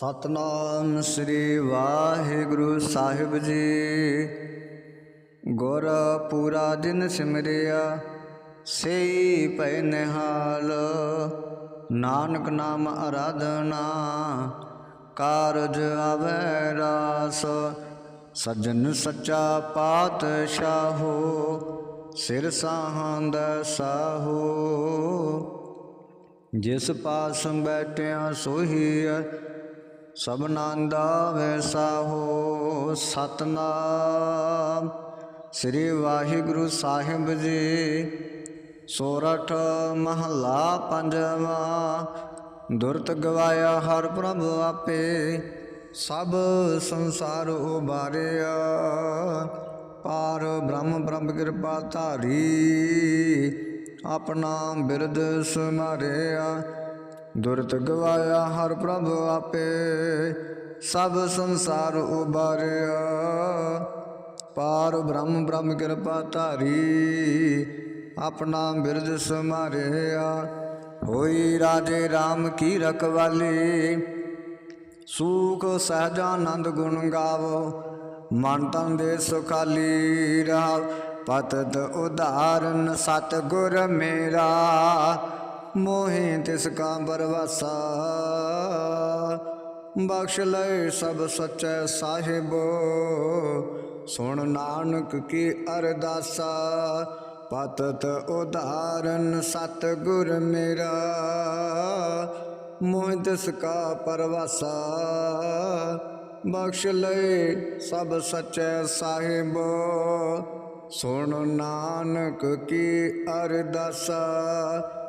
ਸਤਨਾਮ ਸ੍ਰੀ ਵਾਹਿਗੁਰੂ ਸਾਹਿਬ ਜੀ। ਗੁਰ ਪੂਰਾ ਦਿਨ ਸਿਮਰਿਆ, ਸਈ ਪੈ ਨਿਹਾਲ। ਨਾਨਕ ਨਾਮ ਅਰਾਧਨਾ, ਕਾਰਜ ਆਵੈ ਰਾਸ। ਸੱਜਣ ਸੱਚਾ ਪਾਤਸ਼ਾਹੋ, ਸਿਰ ਸਾਹੰਦ ਸਾਹੋ। ਜਿਸ ਪਾਸ ਬੈਠਿਆ ਸੋਹੀਐ ਸਭਨਾਂ ਦਾ ਵੈਸਾ ਹੋ, ਸਤਨਾਮ। ਸ੍ਰੀ ਵਾਹਿਗੁਰੂ ਸਾਹਿਬ ਜੀ, ਸੋਰਠ ਮਹਲਾ ਪੰਜਵਾਂ। ਦੁਰਤ ਗਵਾਇਆ ਹਰ ਪ੍ਰਭ ਆਪੇ, ਸਭ ਸੰਸਾਰ ਉਬਾਰਿਆ। ਪਾਰ ਬ੍ਰਹਮ ਬ੍ਰਹਮ ਕਿਰਪਾ ਧਾਰੀ, ਆਪਣਾ ਬਿਰਦ ਸੁਮਾਰਿਆ ਦੁਰਤ ਗਵਾਇਆ ਹਰ ਪ੍ਰਭ ਆਪੇ, ਸਭ ਸੰਸਾਰ ਉਬਾਰਿਆ। ਪਾਰ ਬ੍ਰਹਮ ਬ੍ਰਹਮ ਕਿਰਪਾ ਧਾਰੀ, ਆਪਣਾ ਬਿਰਦ ਸੁਮਾਰਿਆ। ਹੋਈ ਰਾਜੇ RAM ਕੀ ਰਖਵਾਲੀ, ਸੂਖ ਸਹਜਾਨੰਦ ਗੁਣ ਗਾਵੋ। ਮਨ ਤਨ ਦੇ ਸੁਖਾਲੀ ਰਹਾ, ਪਤਤ ਉਧਾਰਨ ਸਤ ਗੁਰ ਮੇਰਾ। ਮੋਹਿ ਤਿਸ ਕਾ ਬਰਵਾਸਾ। ਬਖਸ਼ ਲੈ ਸਭ ਸਚੈ ਸਾਹਿਬੋ। ਸੁਣ ਨਾਨਕ ਕੀ ਅਰਦਾਸਾ। ਪਤਤ ਉਧਾਰਨ ਸਤ ਗੁਰ ਮੇਰਾ। ਮੋਹਿ ਤਿਸ ਕਾ ਪਰਵਾਸਾ। ਬਖਸ਼ ਲੈ ਸਭ ਸਚੈ ਸਾਹਿਬੋ। ਸੁਣ ਨਾਨਕ ਕੀ ਅਰਦਾਸਾ।